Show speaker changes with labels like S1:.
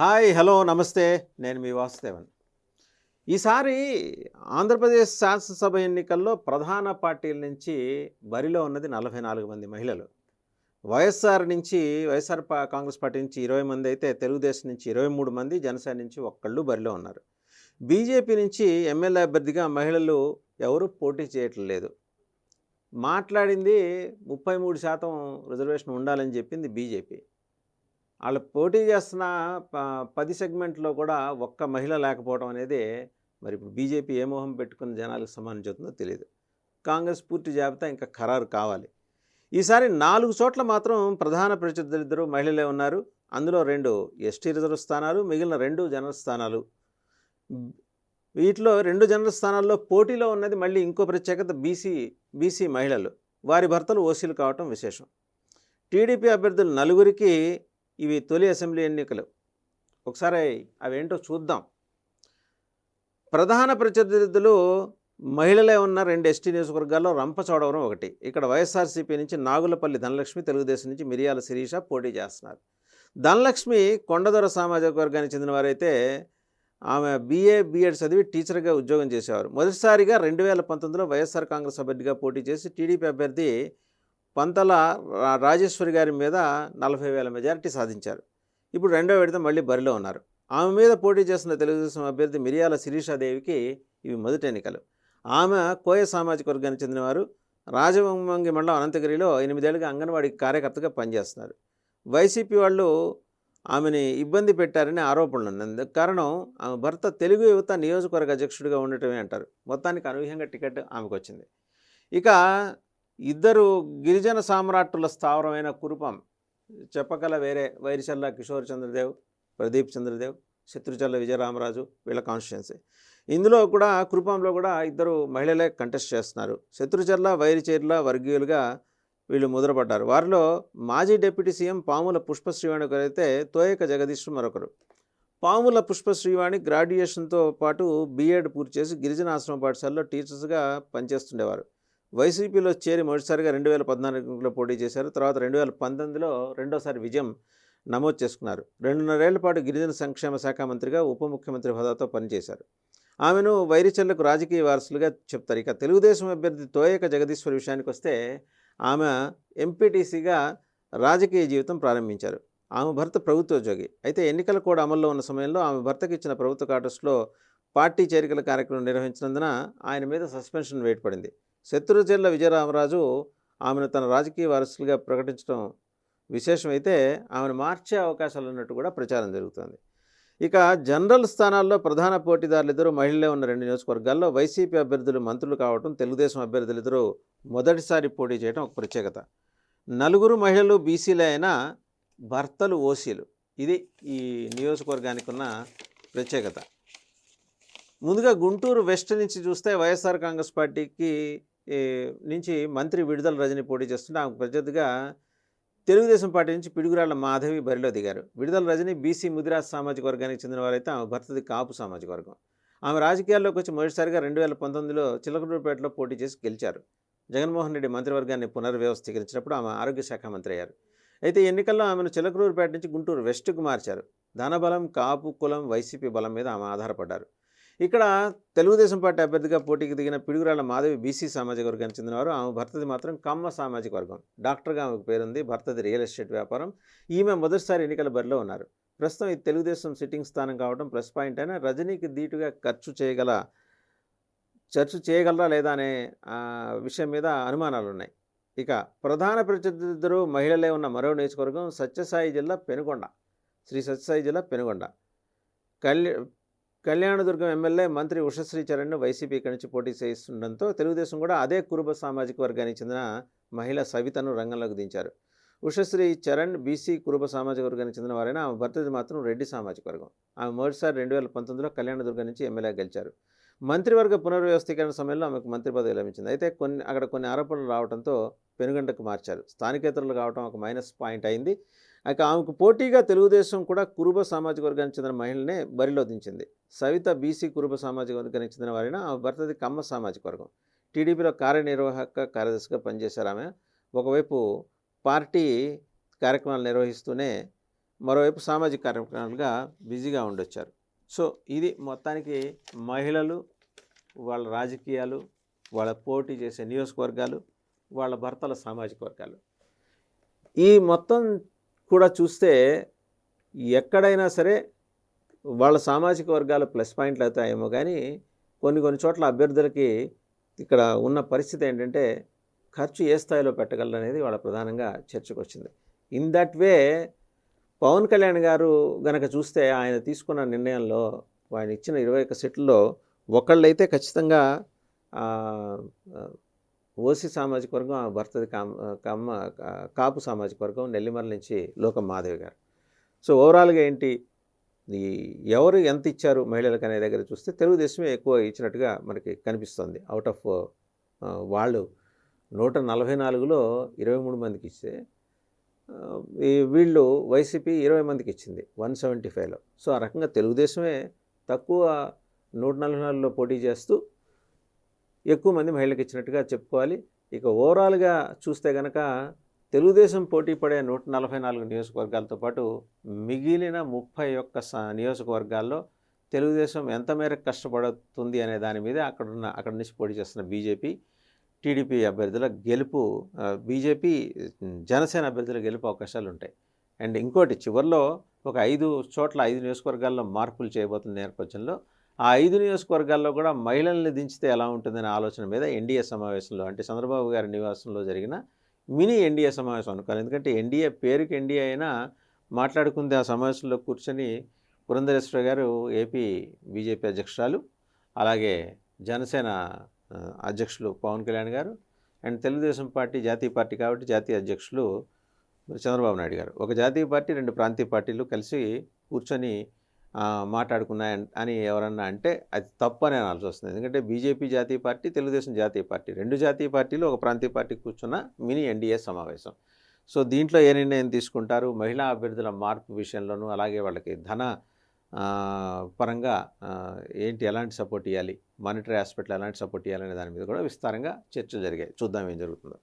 S1: Hi hello నమస్తే. నేను మీ వాసుదేవన్. ఈసారి ఆంధ్రప్రదేశ్ శాసనసభ ఎన్నికల్లో ప్రధాన పార్టీల నుంచి బరిలో ఉన్నది నలభై నాలుగు మంది మహిళలు. వైఎస్ఆర్ నుంచి వైఎస్ఆర్ పా- కాంగ్రెస్ పార్టీ నుంచి ఇరవై మంది అయితే తెలుగుదేశం నుంచి ఇరవై మూడు మంది జనసేన నుంచి ఒక్కళ్ళు బరిలో ఉన్నారు. బీజేపీ నుంచి ఎమ్మెల్యే అభ్యర్థిగా మహిళలు ఎవరు పోటీ చేయట్లేదు. మాట్లాడింది ముప్పై మూడు శాతం రిజర్వేషన్ ఉండాలని చెప్పింది బీజేపీ. వాళ్ళు పోటీ చేస్తున్న ప- పది సెగ్మెంట్లో కూడా ఒక్క మహిళ లేకపోవడం అనేది మరి ఇప్పుడు బీజేపీ ఏ మోహం పెట్టుకున్న జనాలకు సమానించుతుందో తెలియదు కాంగ్రెస్ పూర్తి జాబితా ఇంకా ఖరారు కావాలి. ఈసారి నాలుగు చోట్ల మాత్రం ప్రధాన ప్రత్యర్థులిద్దరూ మహిళలే ఉన్నారు. అందులో రెండు ఎస్టీ రిజర్వ్ స్థానాలు మిగిలిన రెండు జనరల్ స్థానాలు. వీటిలో రెండు జనరల్ స్థానాల్లో పోటీలో ఉన్నది మళ్ళీ ఇంకో ప్రత్యేకత బీసీ బీసీ మహిళలు. వారి భర్తలు ఓసీలు కావటం విశేషం. టీడీపీ అభ్యర్థులు నలుగురికి ఇవి తొలి అసెంబ్లీ ఎన్నికలు. ఒకసారి అవేంటో చూద్దాం. ప్రధాన ప్రత్యర్థులు మహిళలే ఉన్న రెండు ఎస్టీ నియోజకవర్గాల్లో రంపచోడవరం ఒకటి. ఇక్కడ వైఎస్ఆర్సీపీ నుంచి నాగులపల్లి ధనలక్ష్మి తెలుగుదేశం నుంచి మిరియాల శిరీష పోటీ చేస్తున్నారు. ధనలక్ష్మి కొండదొర సామాజిక వర్గానికి చెందిన వారైతే ఆమె బీఏ బీఎడ్ చదివి టీచర్గా ఉద్యోగం చేసేవారు. మొదటిసారిగా రెండు వేల పంతొమ్మిదిలో వైఎస్ఆర్ కాంగ్రెస్ అభ్యర్థిగా పోటీ చేసి టీడీపీ అభ్యర్థి పంతల రా- రాజేశ్వరి గారి మీద నలభై వేల మెజారిటీ సాధించారు. ఇప్పుడు రెండో విడత మళ్ళీ బరిలో ఉన్నారు. ఆమె మీద పోటీ చేస్తున్న తెలుగుదేశం అభ్యర్థి మిరియాల శిరీషాదేవికి ఇవి మొదటి ఎన్నికలు. ఆమె కోయ సామాజిక వర్గానికి చెందినవారు. రాజవంగి మండలం అనంతగిరిలో ఎనిమిదేళ్ళుగా అంగన్వాడీ కార్యకర్తగా పనిచేస్తున్నారు. వైసీపీ వాళ్ళు ఆమెని ఇబ్బంది పెట్టారని ఆరోపణలు ఉన్నాయి. కారణం ఆమె భర్త తెలుగు యువత నియోజకవర్గ అధ్యక్షుడిగా ఉండటమే అంటారు. మొత్తానికి అనూహ్యంగా టికెట్ ఆమెకు వచ్చింది ఇక ఇద్దరు గిరిజన సామ్రాట్టుల స్థావరమైన కురుపం చెప్పగల వేరే వైరిచల్ల కిషోర్ చంద్రదేవ్ ప్రదీప్ చంద్రదేవ్ శత్రుచల్ల విజయరామరాజు వీళ్ళ కాన్స్టిట్యున్సీ ఇందులో కూడా కురుపంలో కూడా ఇద్దరు మహిళలే కంటెస్ట్ చేస్తున్నారు. శత్రుచర్ల వైరిచేర్ల వర్గీయులుగా వీళ్ళు ముద్రపడ్డారు. వారిలో మాజీ డిప్యూటీ సీఎం పాముల పుష్ప శ్రీవాణి ఒకరైతే తోయక జగదీష్ మరొకరు. పాముల పుష్ప శ్రీవాణి గ్రాడ్యుయేషన్తో పాటు బీఎడ్ పూర్తి చేసి గిరిజన ఆశ్రమ పాఠశాలలో టీచర్స్గా పనిచేస్తుండేవారు. వైసీపీలో చేరి మొదటిసారిగా రెండు వేల పద్నాలుగులో పోటీ చేశారు. తర్వాత రెండు వేల పంతొమ్మిదిలో రెండోసారి విజయం నమోదు చేసుకున్నారు. రెండున్నరేళ్ళ పాటు గిరిజన సంక్షేమ శాఖ మంత్రిగా ఉప ముఖ్యమంత్రి హోదాతో పనిచేశారు. ఆమెను వైరిచర్లకు రాజకీయ వారసులుగా చెప్తారు. ఇక తెలుగుదేశం అభ్యర్థి తోయక జగదీశ్వర్ విషయానికి వస్తే ఆమె ఎంపీటీసీగా రాజకీయ జీవితం ప్రారంభించారు. ఆమె భర్త ప్రభుత్వోద్యోగి అయితే ఎన్నికల కూడా అమల్లో ఉన్న సమయంలో ఆమె భర్తకు ఇచ్చిన ప్రభుత్వ కాటస్లో పార్టీ చేరికల కార్యక్రమం నిర్వహించినందున ఆయన మీద సస్పెన్షన్ వేటుపడింది శత్రుచెల్ల విజయరామరాజు ఆమెను తన రాజకీయ వారసులుగా ప్రకటించడం విశేషమైతే ఆమెను మార్చే అవకాశాలు ఉన్నట్టు కూడా ప్రచారం జరుగుతుంది. ఇక జనరల్ స్థానాల్లో ప్రధాన పోటీదారులు ఇద్దరు మహిళలే ఉన్న రెండు నియోజకవర్గాల్లో వైసీపీ అభ్యర్థులు మంత్రులు కావటం తెలుగుదేశం అభ్యర్థులిద్దరూ మొదటిసారి పోటీ చేయడం ఒక ప్రత్యేకత. నలుగురు మహిళలు బీసీలే అయినా భర్తలు ఓసీలు. ఇది ఈ నియోజకవర్గానికి ఉన్న ప్రత్యేకత. ముందుగా గుంటూరు వెస్ట్ నుంచి చూస్తే వైఎస్ఆర్ కాంగ్రెస్ పార్టీకి నుంచి మంత్రి విడుదల రజని పోటీ చేస్తుంటే ఆమెకు ప్రత్యర్థిగా తెలుగుదేశం పార్టీ నుంచి పిడుగురాళ్ళ మాధవి బరిలో దిగారు. విడుదల రజని బీసీ ముదిరాజ్ సామాజిక వర్గానికి చెందిన వారైతే ఆమె భర్తది కాపు సామాజిక వర్గం. ఆమె రాజకీయాల్లోకి వచ్చి మొదటిసారిగా రెండు వేల పంతొమ్మిదిలో చిలకడూరుపేటలో పోటీ చేసి గెలిచారు. జగన్మోహన్ రెడ్డి మంత్రివర్గాన్ని పునర్వ్యవస్థీకరించినప్పుడు ఆమె ఆరోగ్య శాఖ మంత్రి అయ్యారు. అయితే ఎన్నికల్లో ఆమెను చిలకడూరుపేట నుంచి గుంటూరు వెస్ట్కు మార్చారు. ధనబలం కాపు కులం వైసీపీ బలం మీద ఆమె ఆధారపడ్డారు. ఇక్కడ తెలుగుదేశం పార్టీ అభ్యర్థిగా పోటీకి దిగిన పిడుగురాల మాధవి బీసీ సామాజిక వర్గానికి చెందినవారు. ఆమె భర్తది మాత్రం కమ్మ సామాజిక వర్గం. డాక్టర్గా ఆమెకు పేరుంది. భర్తది రియల్ ఎస్టేట్ వ్యాపారం. ఈమె మొదటిసారి ఎన్నికల బరిలో ఉన్నారు. ప్రస్తుతం ఇది తెలుగుదేశం సిట్టింగ్ స్థానం కావడం ప్లస్ పాయింట్ అయినా రజనీకి దీటుగా ఖర్చు చేయగల చర్చ చేయగలరా లేదా అనే విషయం మీద అనుమానాలు ఉన్నాయి ఇక ప్రధాన ప్రత్యర్థులిద్దరూ మహిళలే ఉన్న మరో నియోజకవర్గం సత్యసాయి జిల్లా పెనుగొండ. శ్రీ సత్యసాయి జిల్లా పెనుగొండ. కళ్యా కళ్యాణదుర్గం ఎమ్మెల్యే మంత్రి ఉషశ్రీ చరణ్ను వైసీపీ ఇక్కడి నుంచి పోటీ చేస్తుండడంతో తెలుగుదేశం కూడా అదే కురుబ సామాజిక వర్గానికి చెందిన మహిళ సవితను రంగంలోకి దించారు. ఉషశ్రీ చరణ్ బీసీ కురుబ సామాజిక వర్గానికి చెందిన వారైన ఆమె భర్తది మాత్రం రెడ్డి సామాజిక వర్గం. ఆమె మొదటిసారి రెండు వేల పంతొమ్మిదిలో కళ్యాణదుర్గం నుంచి ఎమ్మెల్యే గెలిచారు. మంత్రివర్గ పునర్వ్యవస్థీకరణ సమయంలో ఆమెకు మంత్రి పదవి లభించింది. అయితే కొన్ని అక్కడ కొన్ని ఆరోపణలు రావడంతో పెనుగంటకు మార్చారు. స్థానికేతరులు కావడం ఒక మైనస్ పాయింట్ అయింది. ఇక ఆమెకు పోటీగా తెలుగుదేశం కూడా కురుబ సామాజిక వర్గానికి చెందిన మహిళనే బరిలో దించింది. సవిత బీసీ కురుబ సామాజిక వర్గానికి చెందిన వారైన ఆమె భర్తది కమ్మ సామాజిక వర్గం. టీడీపీలో కార్యనిర్వాహక కార్యదర్శిగా పనిచేశారు ఆమె. ఒకవైపు పార్టీ కార్యక్రమాలు నిర్వహిస్తూనే మరోవైపు సామాజిక కార్యక్రమాలుగా బిజీగా ఉండొచ్చారు. సో ఇది మొత్తానికి మహిళలు వాళ్ళ రాజకీయాలు వాళ్ళ పోటీ చేసే నియోజకవర్గాలు వాళ్ళ భర్తల సామాజిక వర్గాలు. ఈ మొత్తం కూడా చూస్తే ఎక్కడైనా సరే వాళ్ళ సామాజిక వర్గాలు ప్లస్ పాయింట్లు అవుతాయేమో కానీ కొన్ని కొన్ని చోట్ల అభ్యర్థులకి ఇక్కడ ఉన్న పరిస్థితి ఏంటంటే ఖర్చు ఏ స్థాయిలో పెట్టగలరు అనేది వాళ్ళ ప్రధానంగా చర్చకు వచ్చింది in that way Pawan Kalyan garu గనక చూస్తే ఆయన తీసుకున్న నిర్ణయంలో ఆయన ఇచ్చిన ఇరవై ఒక్క సెట్లలో ఒకళ్ళైతే ఖచ్చితంగా ఓసీ సామాజిక వర్గం ఆ భర్తది కామ కమ్మ కాపు సామాజిక వర్గం నెల్లిమర్ల నుంచి లోకం మాధవి గారు. సో ఓవరాల్గా ఏంటి? ఈ ఎవరు ఎంత ఇచ్చారు మహిళలకు అనే దగ్గర చూస్తే తెలుగుదేశమే ఎక్కువ ఇచ్చినట్టుగా మనకి కనిపిస్తుంది. అవుట్ ఆఫ్ వాళ్ళు నూట నలభై నాలుగులో ఇరవై మూడు మందికి ఇస్తే ఈ వీళ్ళు వైసీపీ ఇరవై మందికి ఇచ్చింది వన్ సెవెంటీ ఫైవ్లో. సో ఆ రకంగా తెలుగుదేశమే తక్కువ నూట నలభై నాలుగులో పోటీ చేస్తూ ఎక్కువ మంది మహిళలకు ఇచ్చినట్టుగా చెప్పుకోవాలి. ఇక ఓవరాల్గా చూస్తే కనుక తెలుగుదేశం పోటీ పడే నూట నలభై నాలుగు నియోజకవర్గాలతో పాటు మిగిలిన ముప్పై ఒక్క స- నియోజకవర్గాల్లో తెలుగుదేశం ఎంత మేరకు కష్టపడుతుంది అనే దాని మీద అక్కడున్న అక్కడి నుంచి పోటీ చేస్తున్న బీజేపీ టీడీపీ అభ్యర్థుల గెలుపు బీజేపీ జనసేన అభ్యర్థుల గెలుపు అవకాశాలు ఉంటాయి. అండ్ ఇంకోటి చివరిలో ఒక ఐదు చోట్ల ఐదు నియోజకవర్గాల్లో మార్పులు చేయబోతున్న నేపథ్యంలో ఆ ఐదు నియోజకవర్గాల్లో కూడా మహిళల్ని దించితే ఎలా ఉంటుందనే ఆలోచన మీద ఎన్డీఏ సమావేశంలో అంటే చంద్రబాబు గారి నివాసంలో జరిగిన మినీ ఎన్డీఏ సమావేశం అనుకోవాలి. ఎందుకంటే ఎన్డీఏ పేరుకి ఎన్డీఏ అయినా మాట్లాడుకుంది ఆ సమావేశంలో కూర్చొని పురంధరేశ్వర గారు ఏపీ బీజేపీ అధ్యక్షురాలు అలాగే జనసేన అధ్యక్షులు పవన్ కళ్యాణ్ గారు అండ్ తెలుగుదేశం పార్టీ జాతీయ పార్టీ కాబట్టి జాతీయ అధ్యక్షులు చంద్రబాబు నాయుడు గారు. ఒక జాతీయ పార్టీ రెండు ప్రాంతీయ పార్టీలు కలిసి కూర్చొని ఆ, అని ఎవరన్నా అంటే అది తప్పు అని అనాల్సి వస్తుంది. ఎందుకంటే బీజేపీ జాతీయ పార్టీ తెలుగుదేశం జాతీయ పార్టీ రెండు జాతీయ పార్టీలు ఒక ప్రాంతీయ పార్టీ కూర్చున్న మినీ ఎన్డీఏ సమావేశం. సో దీంట్లో ఏ నిర్ణయం తీసుకుంటారు? మహిళా అభ్యర్థుల మార్పు విషయంలోనూ అలాగే వాళ్ళకి ధన పరంగా ఏంటి ఎలాంటి సపోర్ట్ ఇవ్వాలి మానిటరీ హాస్పిటల్ ఎలాంటి సపోర్ట్ ఇవ్వాలనే దాని మీద కూడా విస్తారంగా చర్చలు జరిగాయి. చూద్దాం ఏం జరుగుతుందో.